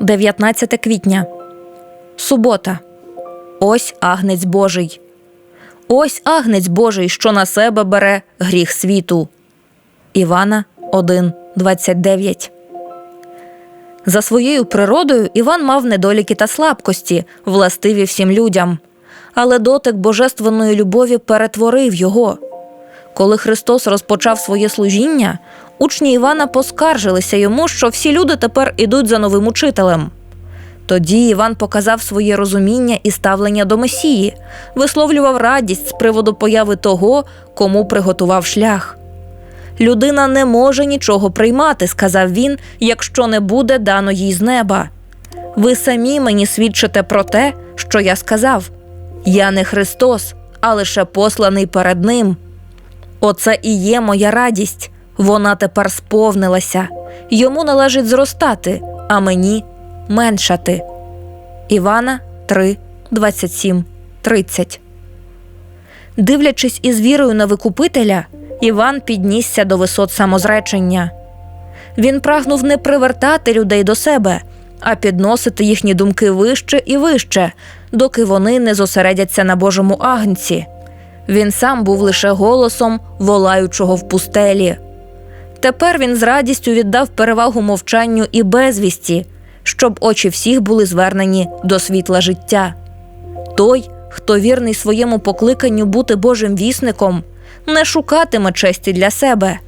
19 квітня. Субота. Ось агнець Божий. Ось агнець Божий, що на себе бере гріх світу. Івана 1, 29. За своєю природою Іван мав недоліки та слабкості, властиві всім людям. Але дотик божественної любові перетворив його. Коли Христос розпочав своє служіння, учні Івана поскаржилися йому, що всі люди тепер ідуть за новим учителем. Тоді Іван показав своє розуміння і ставлення до Месії, висловлював радість з приводу появи того, кому приготував шлях. Людина не може нічого приймати, сказав він, якщо не буде дано їй з неба. Ви самі мені свідчите про те, що я сказав. Я не Христос, а лише посланий перед Ним. Оце і є моя радість. Вона тепер сповнилася. Йому належить зростати, а мені меншати. Івана 3, 27, 30 Дивлячись із вірою на Викупителя, Іван піднісся до висот самозречення. Він прагнув не привертати людей до себе, а підносити їхні думки вище і вище, доки вони не зосередяться на Божому агнці. Він сам був лише голосом волаючого в пустелі. Тепер він з радістю віддав перевагу мовчанню і безвісті, щоб очі всіх були звернені до світла життя. Той, хто вірний своєму покликанню бути Божим вісником, не шукатиме честі для себе.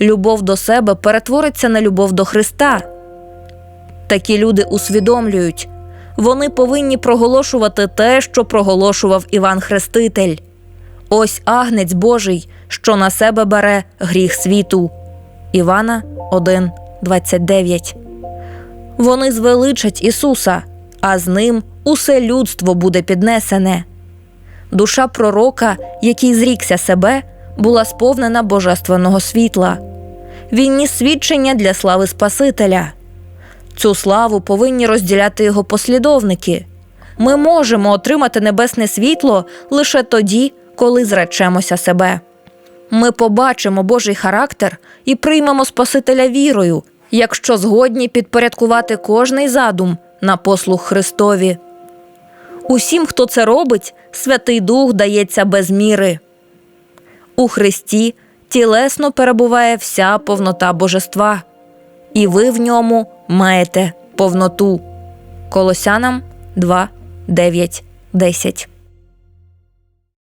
Любов до себе перетвориться на любов до Христа. Такі люди усвідомлюють, вони повинні проголошувати те, що проголошував Іван Хреститель. Ось агнець Божий, що на себе бере гріх світу. Івана 1, 29 Вони звеличать Ісуса, а з ним усе людство буде піднесене. Душа пророка, який зрікся себе, була сповнена божественного світла. Він ніс свідчення для слави Спасителя. Цю славу повинні розділяти його послідовники. Ми можемо отримати небесне світло лише тоді, коли зречемося себе. Ми побачимо Божий характер і приймемо Спасителя вірою, якщо згодні підпорядкувати кожний задум на послуг Христові. Усім, хто це робить, Святий Дух дається без міри. У Христі тілесно перебуває вся повнота божества, і ви в ньому маєте повноту. Колосянам 2, 9, 10